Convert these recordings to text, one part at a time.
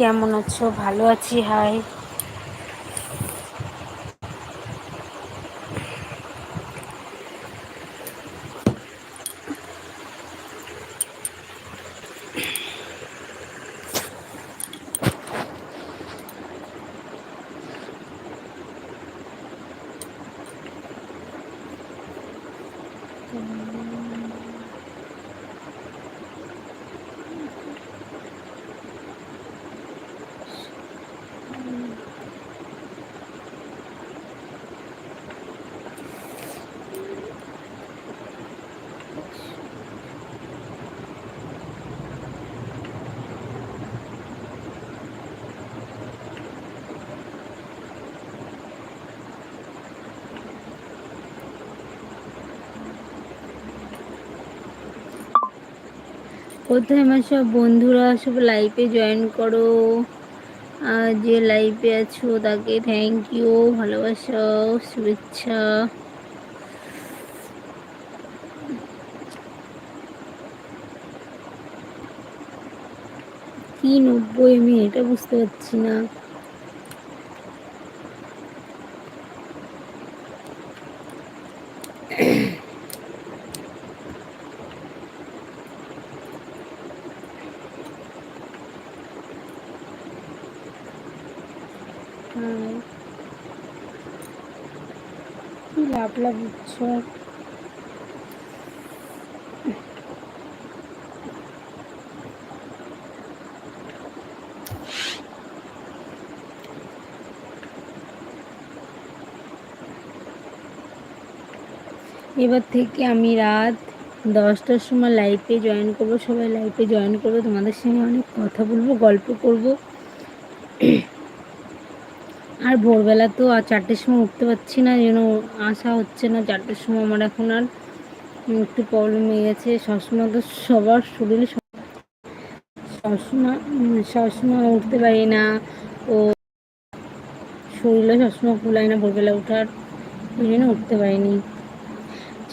কেমন আছো? ভালো আছি হাই কোথায় আমার সব বন্ধুরা সব লাইফে জয়েন করো? আর যে লাইফে আছো তাকে থ্যাংক ইউ ভালোবাসা শুভেচ্ছা। কি নব্বই আমি এটা বুঝতে পারছি না। কি লাভ লাভ উৎসব এবার থেকে আমি রাত দশটার সময় লাইভে জয়েন করব, সবাই লাইভে জয়েন করব, তোমাদের সঙ্গে অনেক কথা বলব, গল্প করব। আর ভোরবেলা তো আর চারটের সময় উঠতে পারছি না, যেন আসা হচ্ছে না চারটের সময় আমার এখন আর একটু প্রবলেম হয়ে গেছে সবসময় তো সবার শরীরে সবসময় সবসময় উঠতে পারি না। ও শরীরও সবসময় কুলায় না ভোরবেলা ওঠার ওই জন্য উঠতে পারিনি।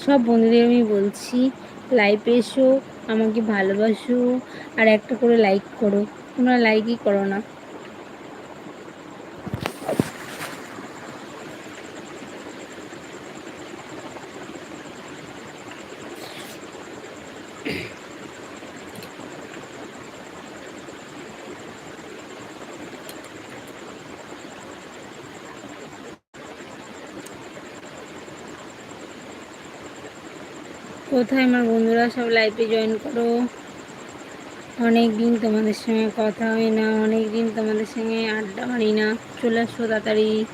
সব বন্ধুদের আমি বলছি লাইভে এসো, আমাকে ভালোবাসো, আর একটা করে লাইক করো। তোমরা লাইকই করো না। কোথায় আমার বন্ধুরা? সব লাইফে জয়েন করো। অনেক দিন তোমাদের সঙ্গে কথা হয় না, অনেক দিন তোমাদের সঙ্গে আড্ডা মারি না। চলে আসো তাড়াতাড়ি।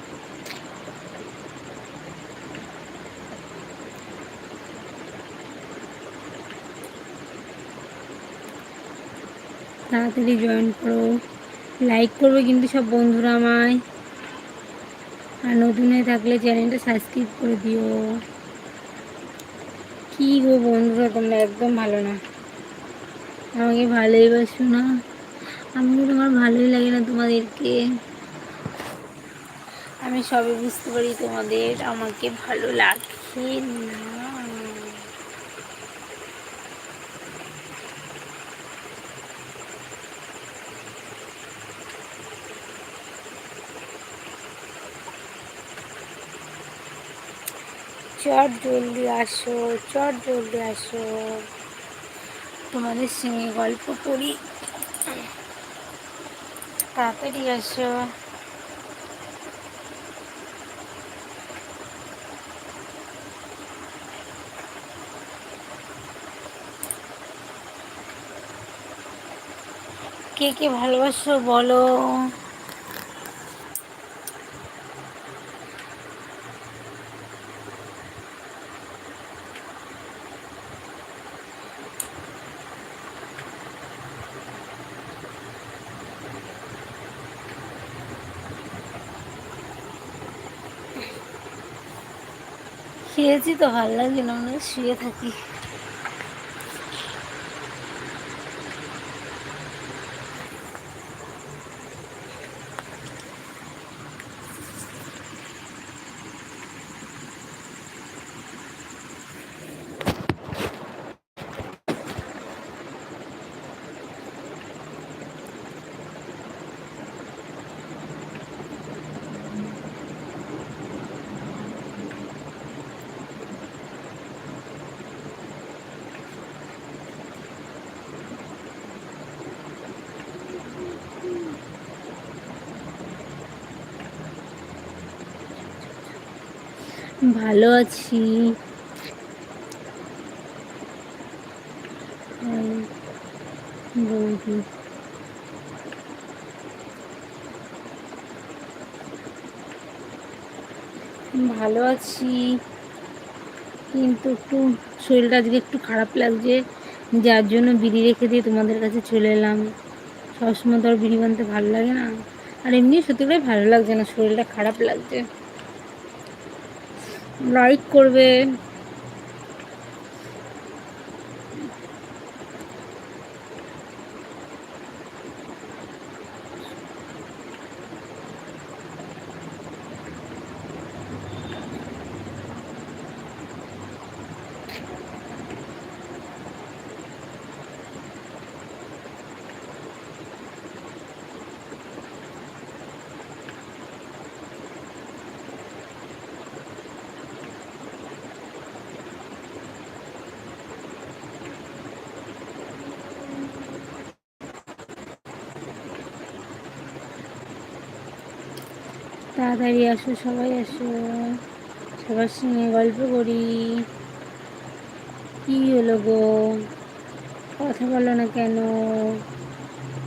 তাড়াতাড়ি জয়েন করো। লাইক করবে কিন্তু সব বন্ধুরা আমায়। আর নতুন হয়ে থাকলে চ্যানেলটা সাবস্ক্রাইব করে দিও। কি গো বন্ধুরা তোমরা একদম ভালো না। আমাকে ভালোই বাসো না। আমি তোমার ভালোই লাগে না তোমাদেরকে। আমি সবই বুঝতে পারি তোমাদের। আমাকে ভালো লাগে না। চট জলদি আসো, চট জলদি আসো। তোমাদের সঙ্গে গল্প করি। তাড়াতাড়ি আসো। কে কে ভালোবাসো বলো? খেয়েছি তো ভালো লাগে না মনে শুয়ে থাকি। ভালো আছি। ভালো আছি। কিন্তু একটু শরীরটা আজকে একটু খারাপ লাগছে, যার জন্য বিড়ি রেখে দিয়ে তোমাদের কাছে চলে এলাম। সবসময় তো আর বিড়ি বানতে ভালো লাগে না। আর এমনি সত্যি করে ভালো লাগছে না, শরীরটা খারাপ লাগছে। লাইক করবে। তাড়াতাড়ি আসো, সবাই আসো। সবার সঙ্গে গল্প করি। কি হলো গো? কথা বলো না কেন?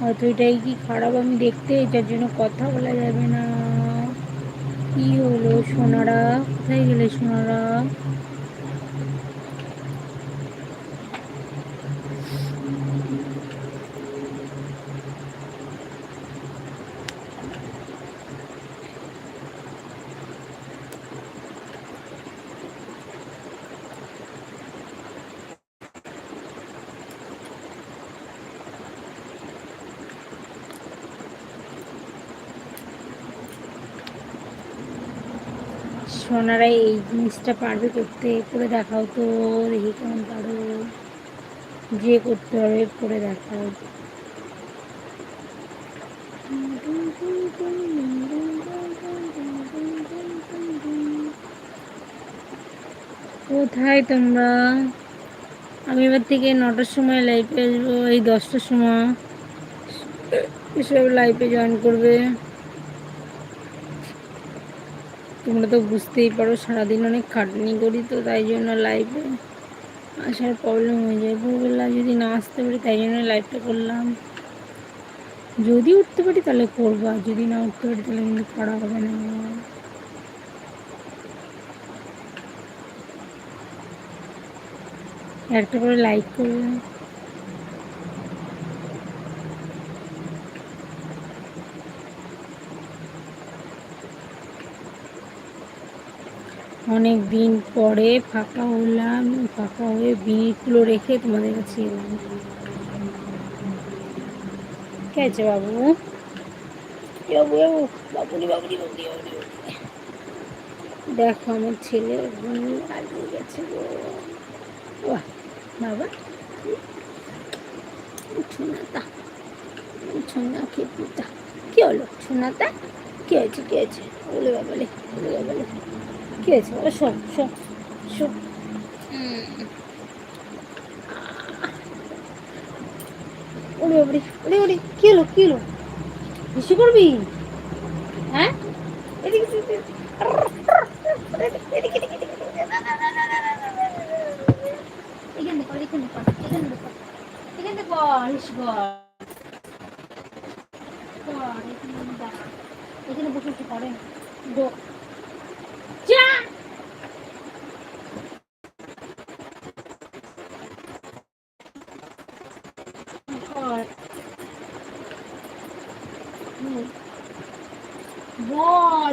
অতটাই কি খারাপ আমি দেখতে? এটার জন্য কথা বলা যাবে না। কি হলো সোনারা? কোথায় গেলে সোনারা? সোনারা এই জিনিসটা পারবে করতে, করে দেখাও তো, দেখি কেমন পারো। যে করতে পারবে করে দেখাও। কোথায় তোমরা? আমি এবার থেকে নটার সময় লাইভে আসব, এই দশটার সময়। এসব লাইভে জয়েন করবে। তোমরা তো বুঝতেই পারো, সারাদিন অনেক খাটনি করি তো, তাই জন্য লাইভে আসার প্রবলেম হয়ে যায়। ভোরবেলা যদি না আসতে পারি, তাই জন্য লাইভটা করলাম। যদি উঠতে পারি, তাহলে করব, আর যদি না উঠতে পারি, তাহলে কিন্তু করা হবে না। একটা করে লাইক করবে। অনেক দিন পরে ফাঁকা হলাম, ফাঁকা হয়ে বিড়িগুলো রেখে তোমাদের কাছে এলাম। কে আছে বাবু? বাবু বাবু বাবুরি বাবুরি বাবুরি দেখো আমার ছেলে হারিয়ে গেছে গো। বাহ, বাবা। ছোনাতা ছোনা খেপুতা কি হলো? ছোনাতা কি হয়েছে কি হয়েছে? বলে বাবালে বলে বাবালে। কি হয়েছে ও শোন শোন শোন ওরে বাবরে ওরে ওরে কি হলো কি হলো বেশি করবি হ্যাঁ এদিকে। এখানে এখানে এখানে বসে করে গো যা কর হুম। বর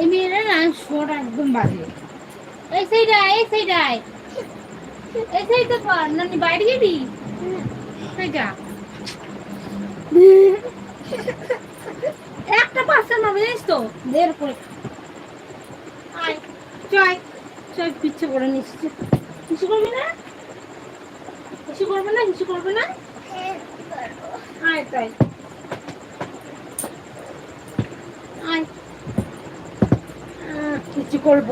এই মেয়েরা না শোর একদম বাজে। এই সাইডায় এই সাইডায় এই সাইড তো কর না নি বাইরে যাবি? সেইটা একটা পাঁচটা নেবে জানিস তো? বের করে। আয় ইচ্ছে করে নিচ্ছে কিছু করবি না? কিছু করবে না? কিছু করবে না? আয় তাই আয়। কিছু করব?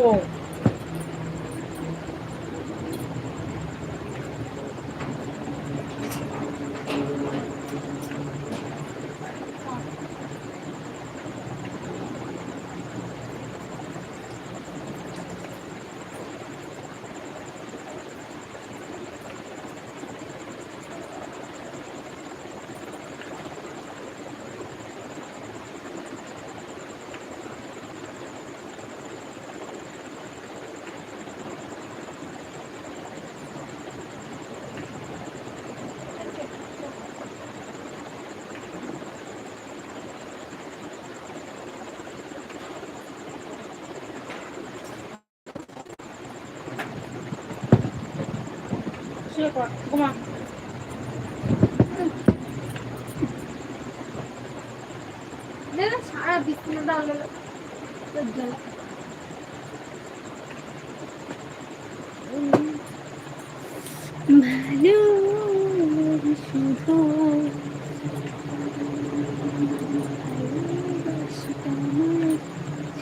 শুয়ে পড় ঘুমা সারা বিছানাটা হলো ভালো শুধু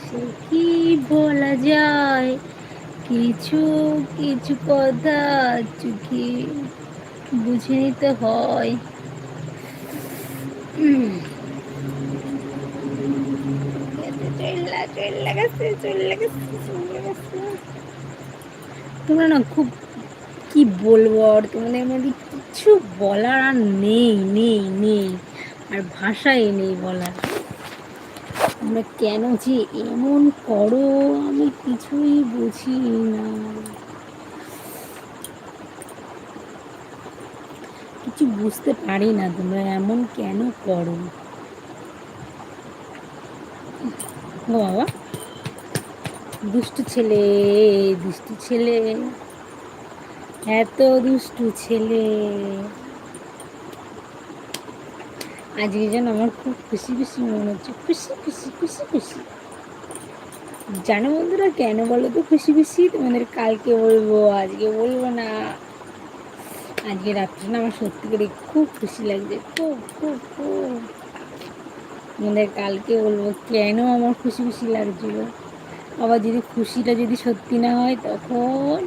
সে কি বলা যায় কিছু কিছু কথা চুকি বুঝে নিতে হয়। তোমরা না খুব কি বলব আর তোমাদের মধ্যে কিছু বলার আর নেই নেই নেই। আর ভাষাই নেই বলার। তোমরা কেন যে এমন করো, আমি কিছুই বুঝি না। কিছু বুঝতে পারি না তোমরা, এমন কেন করো? বাবা, দুষ্টু ছেলে দুষ্টু ছেলে, এত দুষ্টু ছেলে। আজকে যেন আমার খুব খুশি খুশি মনে হচ্ছে, খুশি খুশি খুশি খুশি। জানো বন্ধুরা, কেন বলো তো খুশি খুশি? তোমাদের কালকে বলব, আজকে বলব না। আজকে রাত্রে না আমার সত্যি করে খুব খুশি লাগছে, খুব খুব খুব। তোমাদের কালকে বলব, কেন আমার খুশি খুশি লাগছিল? আবার যদি খুশিটা যদি সত্যি না হয়, তখন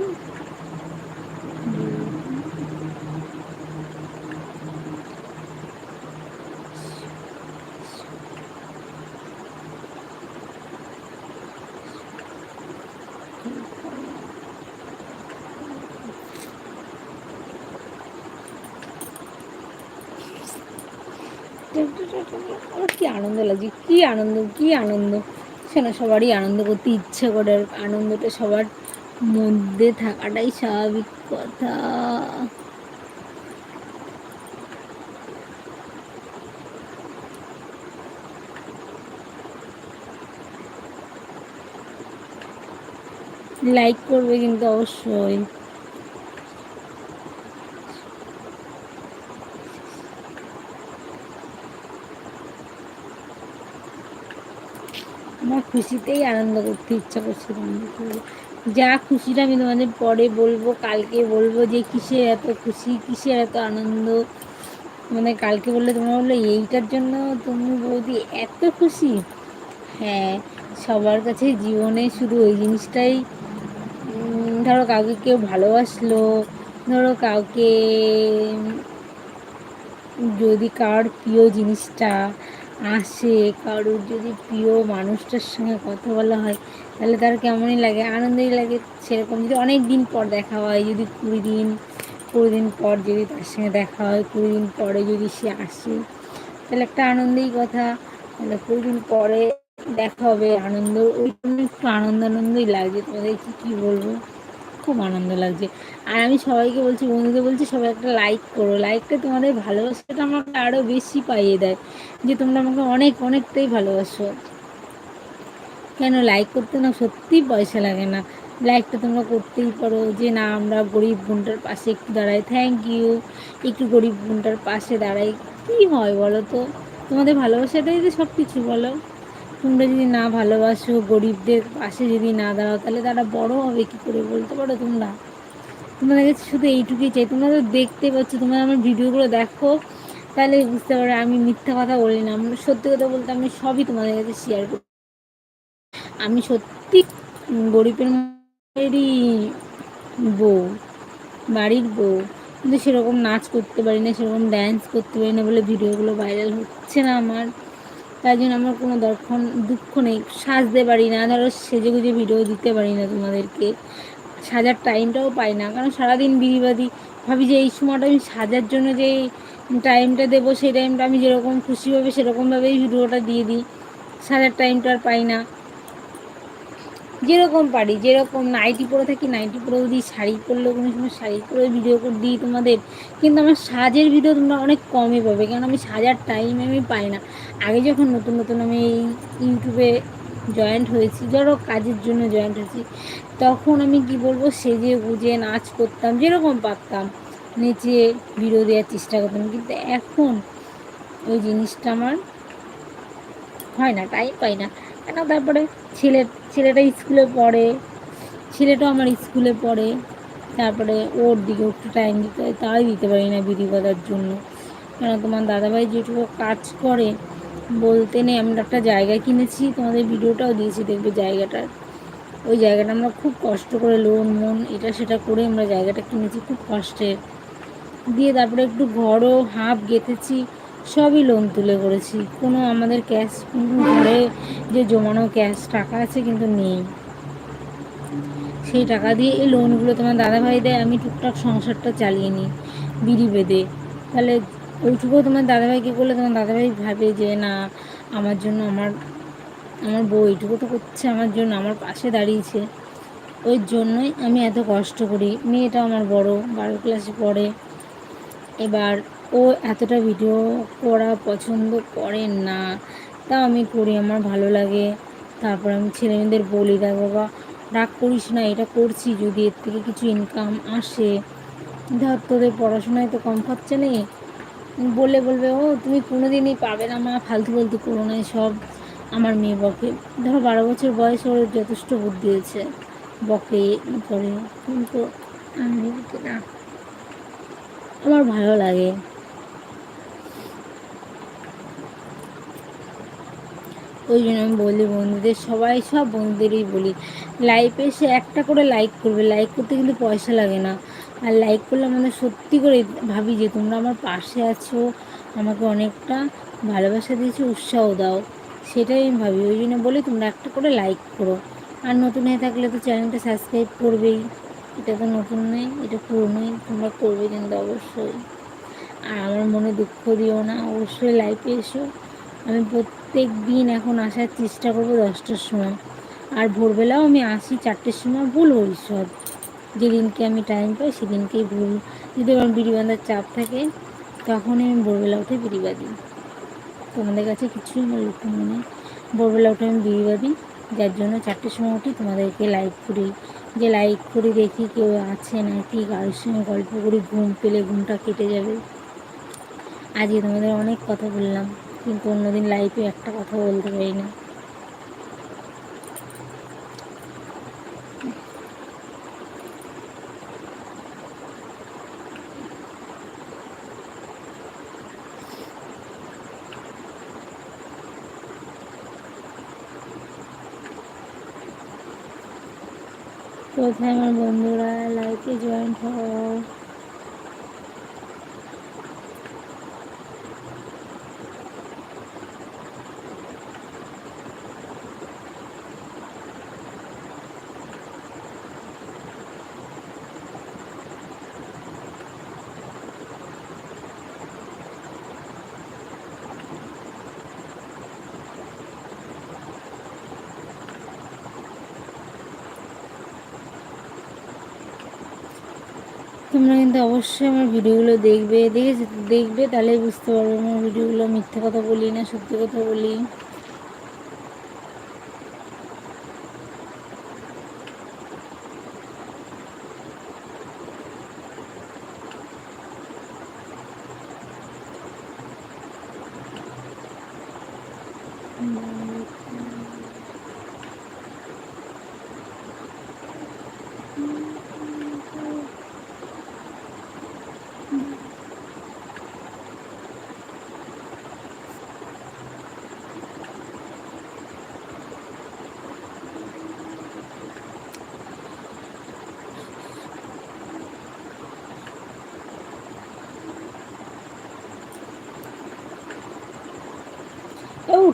আমার কি আনন্দ লাগছে কি আনন্দ, কি আনন্দ? সেটা সবারই আনন্দ করতে ইচ্ছে করে? আনন্দটা সবার মধ্যে থাকাটাই স্বাভাবিক কথা। লাইক করবে কিন্তু অবশ্যই আমার খুশিতেই আনন্দ করতে ইচ্ছা করছে যা খুশিটা আমি তোমাদের পরে বলব, কালকে বলব যে কিসের এত খুশি, কিসের এত আনন্দ? মানে কালকে বললে তোমরা বলল, এইটার জন্য তুমি বৌদি এত খুশি? হ্যাঁ সবার কাছে জীবনে শুধু ওই জিনিসটাই ধরো কাউকে কেউ ভালোবাসলো, ধরো কাউকে, যদি কার প্রিয় জিনিসটা আসে, কারোর যদি প্রিয় মানুষটার সঙ্গে কথা বলা হয়, তাহলে তার কেমনই লাগে? আনন্দই লাগে সেরকম। যদি অনেক দিন পর দেখা হয়, যদি কুড়ি দিন কুড়ি দিন পর যদি তার সঙ্গে দেখা হয়, কুড়ি দিন পরে যদি সে আসে, তাহলে একটা আনন্দেই কথা। তাহলে কুড়ি দিন পরে দেখা হবে, আনন্দ, ওই জন্য একটু আনন্দ আনন্দই লাগছে তোমাদের কি, কী বলব? খুব আনন্দ লাগছে। আর আমি সবাইকে বলছি বন্ধুদের বলছি, সবাই একটা লাইক করো। লাইকটা তোমাদের ভালোবাসাটা আমাকে আরও বেশি পাইয়ে দেয় যে তোমরা আমাকে অনেক, অনেকটাই ভালোবাসো। কেন লাইক করতে না সত্যিই পয়সা লাগে না। লাইকটা তোমরা করতেই পারো যে না, আমরা গরিব বোনটার পাশে একটু দাঁড়াই। থ্যাংক ইউ একটু গরিব বোনটার পাশে দাঁড়াই। কী হয় বলো তো? তোমাদের ভালোবাসাটাই তো সব কিছু বলো। তোমরা যদি না ভালোবাসো, গরিবদের পাশে যদি না দাঁড়াও, তাহলে তারা বড় হবে কী করে বলতে পারো তোমরা? তোমাদের কাছে শুধু এইটুকুই চাই। তোমরা তো দেখতে পাচ্ছ, তোমরা আমার ভিডিওগুলো দেখো, তাহলে বুঝতে পারো আমি মিথ্যা কথা বলি না। সত্যি কথা বলতে আমি সবই তোমাদের কাছে শেয়ার করি। আমি সত্যি গরিবের বাড়িরই বউ, বাড়ির বউ। কিন্তু সেরকম নাচ করতে পারি না, সেরকম ড্যান্স করতে পারি না বলে ভিডিওগুলো ভাইরাল হচ্ছে না আমার। তাই জন্য আমার কোনো দর্শন, দুঃখ নেই। সাজতে পারি না, ধরো সেজে গুজে ভিডিও দিতে পারি না তোমাদেরকে। সাজার টাইমটাও পাই না, কারণ সারাদিন বিড়িবাদি। ভাবি যে এই সময়টা আমি সাজার জন্য যে টাইমটা দেবো, সেই টাইমটা আমি যেরকম খুশি হবে সেরকমভাবেই ভিডিওটা দিয়ে দিই। সাজার টাইমটা আর পাই না। যেরকম পারি, যেরকম নাইটি পরে থাকি, নাইটি পরেও দিই শাড়ি পরলেও কোনো সময় শাড়ি পরে ভিডিও করে দিই তোমাদের, কিন্তু আমার সাজের ভিডিও তোমরা অনেক কমই পাবে কারণ আমি সাজার টাইম আমি পাই না। আগে যখন নতুন নতুন আমি এই ইউটিউবে জয়েন্ট হয়েছি, ধরো কাজের জন্য জয়েন্ট হয়েছি, তখন আমি কি বলব, সেজে গুজে, নাচ করতাম, যেরকম পারতাম, নেচে ভিডিও দেওয়ার চেষ্টা করতাম, কিন্তু এখন ওই জিনিসটা আমার হয় না টাইম পাই না। কেন তারপরে ছেলে, ছেলেটা স্কুলে পড়ে, ছেলেটাও আমার স্কুলে পড়ে, তারপরে ওর দিকে একটু টাইম দিতে হয়, তাই দিতে পারি না বিধি করার জন্য। কেন তোমার দাদাভাই যেটুকু কাজ করে, বলতে নেই, আমরা একটা জায়গা কিনেছি, তোমাদের ভিডিওটাও দিয়েছি, দেখবে জায়গাটার ওই জায়গাটা আমরা খুব কষ্ট করে লোন মন, এটা সেটা করে আমরা জায়গাটা কিনেছি, খুব কষ্টের। দিয়ে তারপরে একটু ঘরও হাফ গেঁথেছি সবই লোন তুলে করেছি। কোনো আমাদের ক্যাশ ঘরে যে জমানো ক্যাশ টাকা আছে কিন্তু নেই। সেই টাকা দিয়ে এই লোনগুলো তোমার দাদাভাই দেয়, আমি টুকটাক সংসারটা চালিয়ে নিই বিড়ি বেঁধে। তাহলে ওইটুকুও তোমার দাদাভাইকে করলে? তোমার দাদাভাই ভাবে যে, না, আমার জন্য আমার আমার বউ এইটুকু তো করছে, আমার জন্য আমার পাশে দাঁড়িয়েছে। ওই জন্যই আমি এত কষ্ট করি। মেয়েটা আমার বড়, বারো ক্লাসে পড়ে। এবার ও এতটা ভিডিও করা পছন্দ করে না। তা আমি করি, আমার ভালো লাগে। তারপর আমি ছেলে মেয়েদের বলি, দেখ বাবা, রাগ করিস না, এটা করছি, যদি এর থেকে কিছু ইনকাম আসে। ধর তোদের পড়াশোনায় তো কম খরচা নেই। বলে বলবে, ও, তুমি কোনো দিনই পাবে না, মা, ফালতু ফালতু করো না সব আমার মেয়ে বকে, ধরো বারো বছর বয়স, ওর যথেষ্ট বুদ্ধি হয়েছে বকে করে কিন্তু আমি না। আমার ভালো লাগে। ওই জন্য আমি বলি বন্ধুদের, সবাই সব বন্ধুদেরই বলি। লাইফে এসে একটা করে লাইক করবে লাইক করতে কিন্তু পয়সা লাগে না। আর লাইক করলে আমাদের সত্যি করে ভাবি যে তোমরা আমার পাশে আছো, আমাকে অনেকটা ভালোবাসা দিয়েছ, উৎসাহ দাও। সেটাই আমি ভাবি, ওই জন্য বলি তোমরা একটা করে লাইক করো। আর নতুন হয়ে থাকলে তো চ্যানেলটা সাবস্ক্রাইব করবেই। এটা তো নতুন নেই এটা পুরনোই তোমরা করবে কিন্তু অবশ্যই। আর আমার মনে দুঃখ দিও না, অবশ্যই লাইফে এসো। আমি প্রত্যেক দিন এখন আসার চেষ্টা করব দশটার সময়। আর ভোরবেলাও আমি আসি চারটের সময়, ভুল ভবিষ্যৎ যেদিনকে আমি টাইম পাই সেদিনকেই ভুল। যদি আমার বিড়ি বাঁধার চাপ থাকে, তখনই আমি ভোরবেলা উঠে বিড়ি বাঁধি। তোমাদের কাছে কিছুই আমার লক্ষ্য মনে ভোরবেলা উঠে আমি বিড়ি বাঁধি, যার জন্য চারটের সময় উঠি, তোমাদেরকে লাইক করি। যে লাইক করি দেখি কেউ আছে না নাকি, কারোর সঙ্গে গল্প করি, ঘুম পেলে ঘুমটা কেটে যাবে। আজকে তোমাদের অনেক কথা বললাম। কিন্তু অন্যদিন লাইফে একটা কথা বলতে পারি না। কোথায় আমার বন্ধুরা? লাইফে জয়েন্ট হও। কিন্তু অবশ্যই আমার ভিডিওগুলো দেখবে দেখে দেখবে তাহলে বুঝতে পারবে আমার ভিডিওগুলো মিথ্যে কথা বলি না, সত্যি কথা বলি।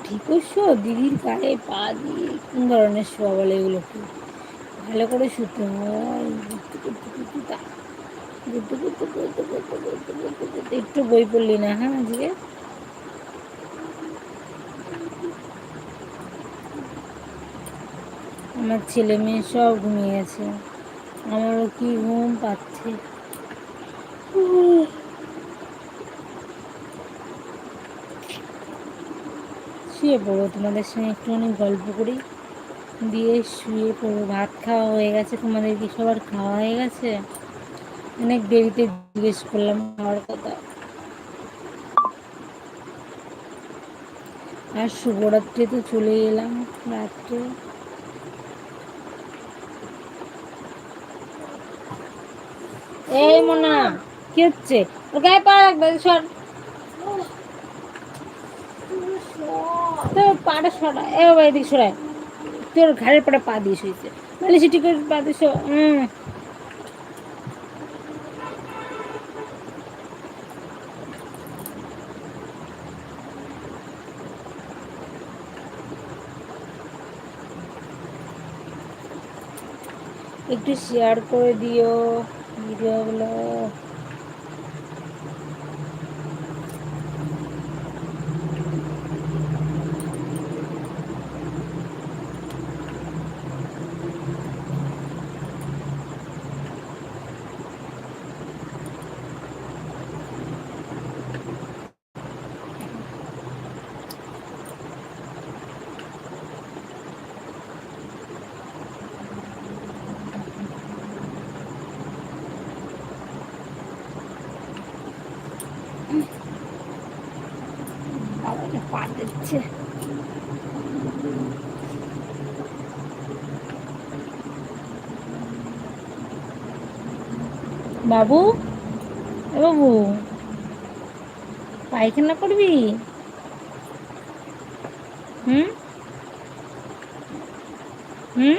ঠিকও শো দিদির গায়ে পা দিয়ে কোন ধরনের শোয়া বলে এগুলোকে ভালো করে শুতে হয় গুত্তু গুত্তু গুত্তু তা। গুত্তু গুত্তু গুত্তু গুত্তু গুত্তু গুত্তু গুত্তু। একটু বই পড়লি না হ্যাঁ আজকে আমার ছেলে মেয়ে সব ঘুমিয়ে গেছে আমারও কি ঘুম পাচ্ছে শুয়ে পড়ো তোমাদের সঙ্গে একটুখানি গল্প করি। দিয়ে শুয়ে পড়ো, ভাত খাওয়া হয়ে গেছে, তোমাদের কি সবার খাওয়া হয়ে গেছে? অনেক দেরিতে জিজ্ঞেস করলাম খাওয়ার কথা। আর শুভরাত্রি তো চলে এলাম, রাত্রে। এই মোনা, কি হচ্ছে? ওর গায়ে পা রাখবে সর। তোর পাটা সরা, এ এদিকে সরায়। তোর ঘাড়ের পরে পা দিয়ে শুয়েছে। তাহলে সেটি করে পা দিস হুম একটু শেয়ার করে দিও ভিডিওগুলো বাবু? এ বাবু পায়খানা করবি হুম হুম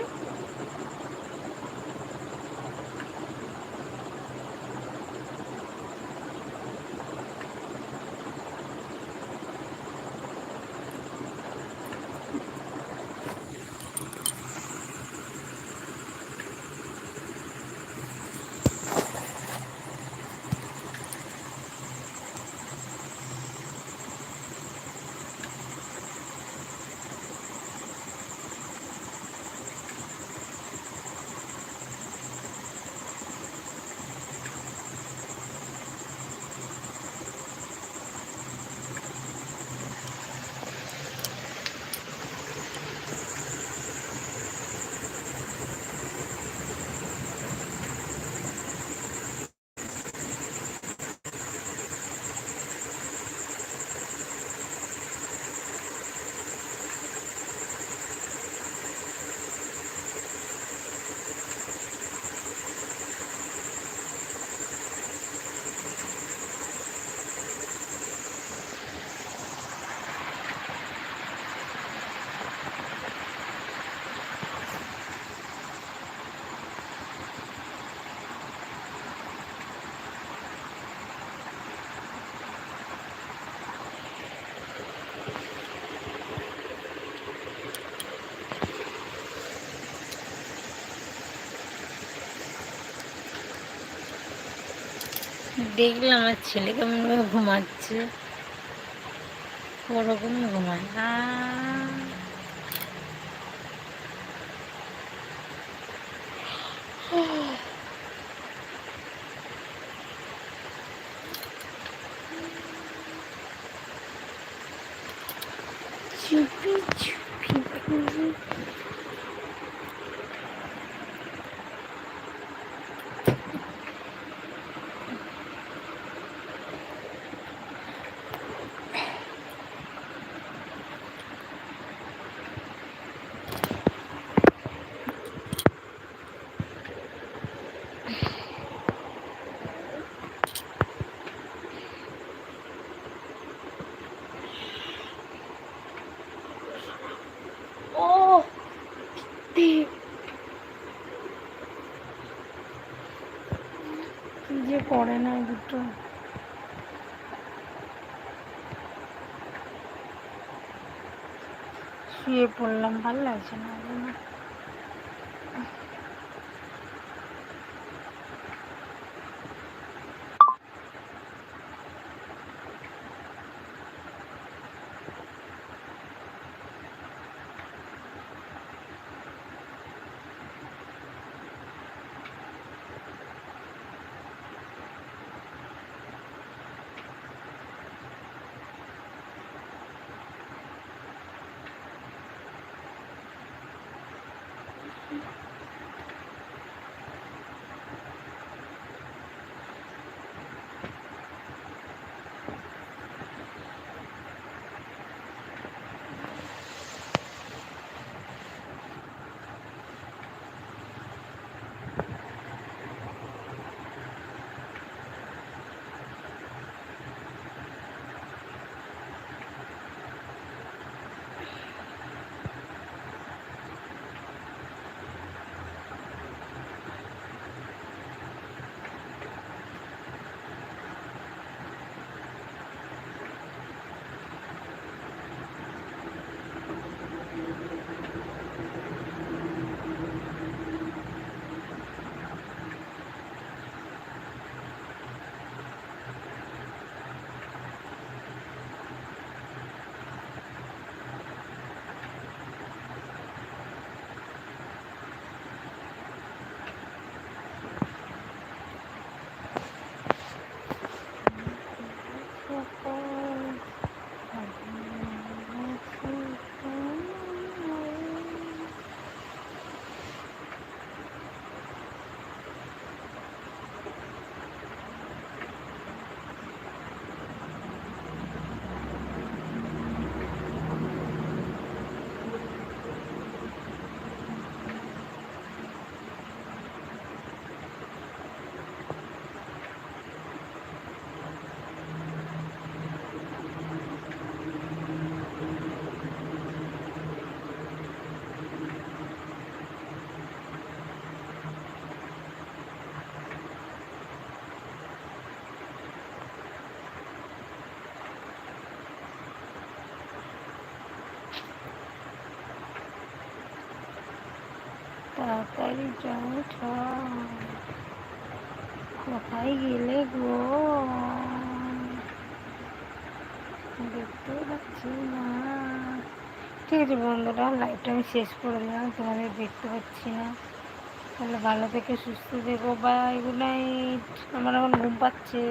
দেখলাম আমার ছেলে কেমন ভাবে ঘুমাচ্ছে ওরকম ঘুমায়। চুপি চুপি করে ও কি যে করে না এই দুটো শুয়ে পড়লাম ভালো লাগছে না। জন্য। যাও কোথায় গেলে গো? দেখতে পাচ্ছি না। ঠিক আছে বন্ধুরা লাইভটা আমি শেষ করে দিলাম, তোমাদের দেখতে পাচ্ছি না। তাহলে ভালো থেকে সুস্থ থেকো বাই গুড নাইট আমার এখন ঘুম পাচ্ছে।